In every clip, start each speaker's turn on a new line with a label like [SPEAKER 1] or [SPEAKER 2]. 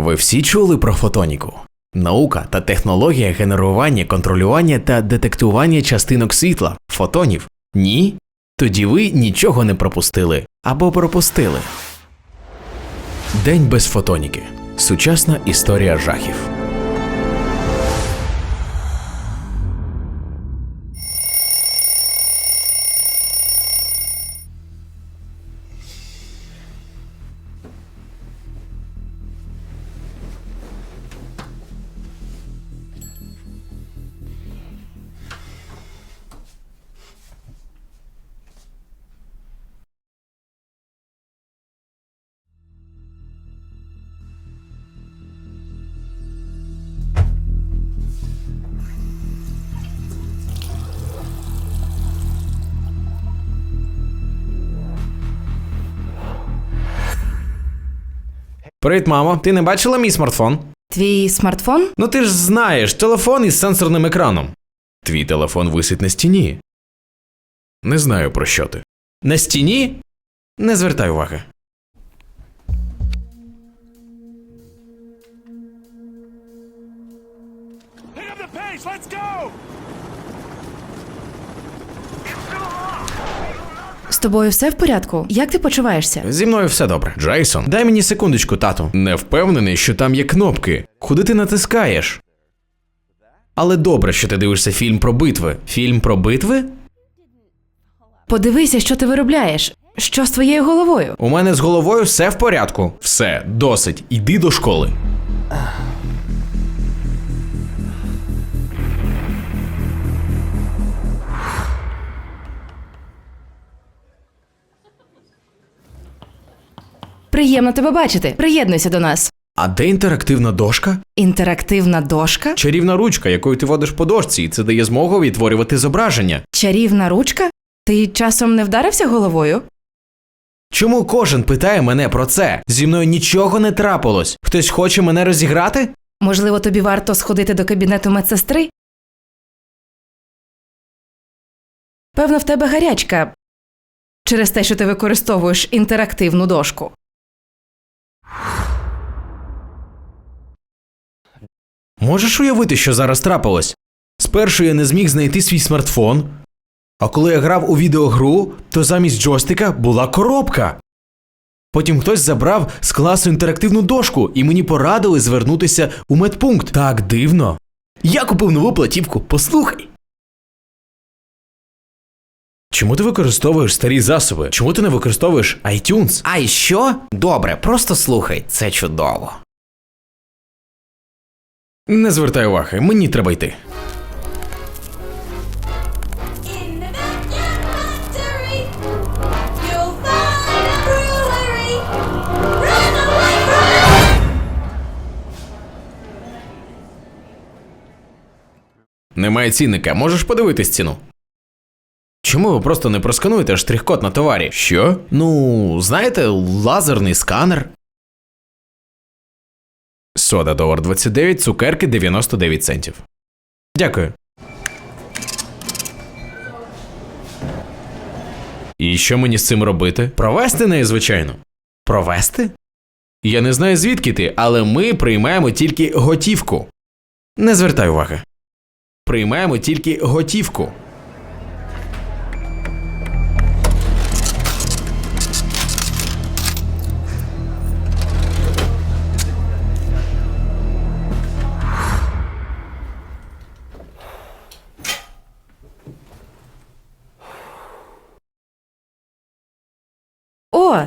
[SPEAKER 1] Ви всі чули про фотоніку? Наука та технологія генерування, контролювання та детектування частинок світла, фотонів. Ні? Тоді ви нічого не пропустили або пропустили. День без фотоніки. Сучасна історія жахів. Привіт, мамо. Ти не бачила мій смартфон?
[SPEAKER 2] Твій смартфон?
[SPEAKER 1] Ну ти ж знаєш, телефон із сенсорним екраном. Твій телефон висить на стіні. Не знаю про що ти. На стіні? Не звертай уваги.
[SPEAKER 2] Тобою все в порядку? Як ти почуваєшся?
[SPEAKER 1] Зі мною все добре. Джейсон, дай мені секундочку, тату. Не впевнений, що там є кнопки. Куди ти натискаєш? Але добре, що ти дивишся фільм про битви. Фільм про битви?
[SPEAKER 2] Подивися, що ти виробляєш. Що з твоєю головою?
[SPEAKER 1] У мене з головою все в порядку. Все, досить. Іди до школи.
[SPEAKER 2] Приємно тебе бачити. Приєднуйся до нас.
[SPEAKER 1] А де інтерактивна дошка?
[SPEAKER 2] Інтерактивна дошка?
[SPEAKER 1] Чарівна ручка, якою ти водиш по дошці, і це дає змогу відтворювати зображення.
[SPEAKER 2] Чарівна ручка? Ти часом не вдарився головою?
[SPEAKER 1] Чому кожен питає мене про це? Зі мною нічого не трапилось. Хтось хоче мене розіграти?
[SPEAKER 2] Можливо, тобі варто сходити до кабінету медсестри? Певно, в тебе гарячка через те, що ти використовуєш інтерактивну дошку.
[SPEAKER 1] Можеш уявити, що зараз трапилось? Спершу я не зміг знайти свій смартфон, а коли я грав у відеогру, то замість джойстика була коробка. Потім хтось забрав з класу інтерактивну дошку, і мені порадили звернутися у медпункт. Так дивно. Я купив нову платівку, послухай. Чому ти використовуєш старі засоби? Чому ти не використовуєш iTunes?
[SPEAKER 3] А й що? Добре, просто слухай, це чудово.
[SPEAKER 1] Не звертай уваги, мені треба йти. Немає цінника, можеш подивитись ціну. Чому ви просто не проскануєте штрих-код на товарі? Що? Ну, знаєте, лазерний сканер. Сода долар 29, цукерки 99 центів. Дякую. І що мені з цим робити? Провести неї, звичайно. Провести? Я не знаю звідки ти, але ми приймаємо тільки готівку. Не звертай уваги. Приймаємо тільки готівку.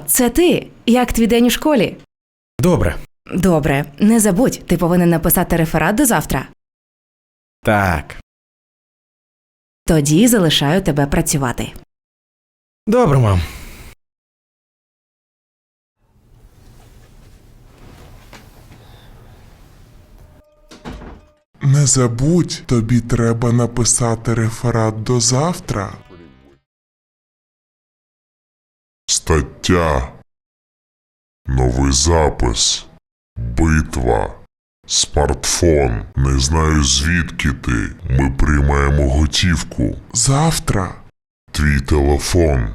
[SPEAKER 2] Це ти! Як твій день у школі?
[SPEAKER 1] Добре.
[SPEAKER 2] Добре, не забудь, ти повинен написати реферат до завтра.
[SPEAKER 1] Так.
[SPEAKER 2] Тоді залишаю тебе працювати.
[SPEAKER 1] Добре, мам.
[SPEAKER 4] Не забудь, тобі треба написати реферат до завтра.
[SPEAKER 5] Стаття. Новий запис. Битва. Смартфон. Не знаю звідки ти. Ми приймаємо готівку.
[SPEAKER 4] Завтра.
[SPEAKER 5] Твій телефон.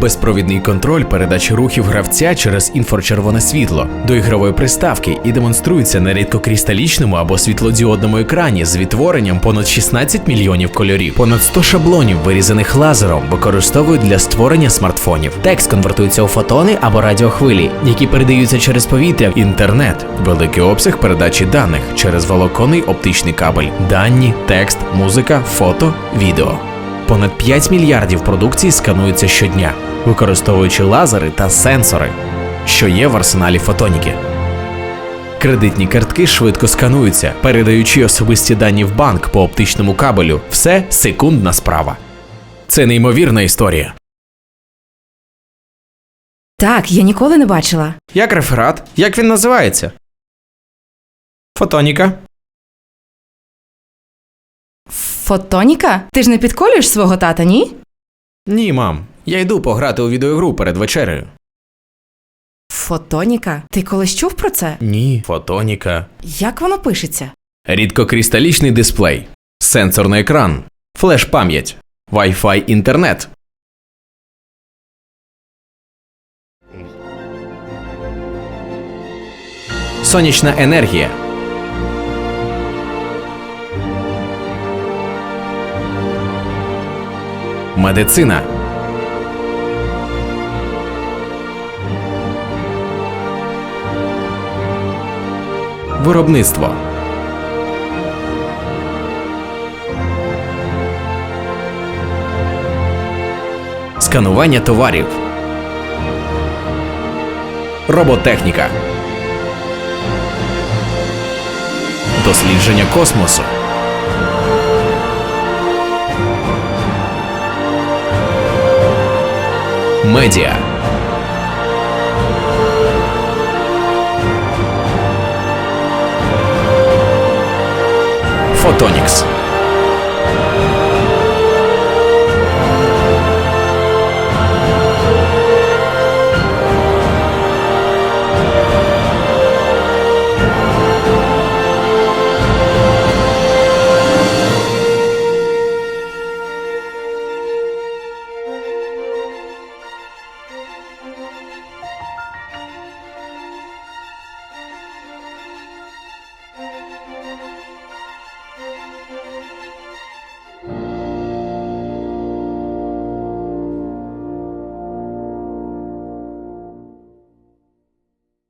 [SPEAKER 1] Безпровідний контроль передачі рухів гравця через інфрачервоне світло до ігрової приставки і демонструється на рідкокристалічному або світлодіодному екрані з відтворенням понад 16 мільйонів кольорів. Понад 100 шаблонів, вирізаних лазером, використовують для створення смартфонів.
[SPEAKER 3] Текст конвертується у фотони або радіохвилі, які передаються через повітря.
[SPEAKER 1] Інтернет, великий обсяг передачі даних через волоконний оптичний кабель, дані, текст, музика, фото, відео. Понад 5 мільярдів продукції сканується щодня, використовуючи лазери та сенсори, що є в арсеналі фотоніки. Кредитні картки швидко скануються, передаючи особисті дані в банк по оптичному кабелю. Все секундна справа. Це неймовірна історія.
[SPEAKER 2] Так, я ніколи не бачила.
[SPEAKER 1] Як реферат? Як він називається? Фотоніка.
[SPEAKER 2] Фотоніка? Ти ж не підколюєш свого тата, ні?
[SPEAKER 1] Ні, мам. Я йду пограти у відеогру перед вечерею.
[SPEAKER 2] Фотоніка? Ти колись чув про це?
[SPEAKER 1] Ні. Фотоніка.
[SPEAKER 2] Як воно пишеться?
[SPEAKER 1] Рідкокристалічний дисплей. Сенсорний екран. Флеш-пам'ять. Wi-Fi інтернет. Сонячна енергія. Медицина. Виробництво. Сканування товарів. Роботехніка. Дослідження космосу. Медіа. Фотонікс.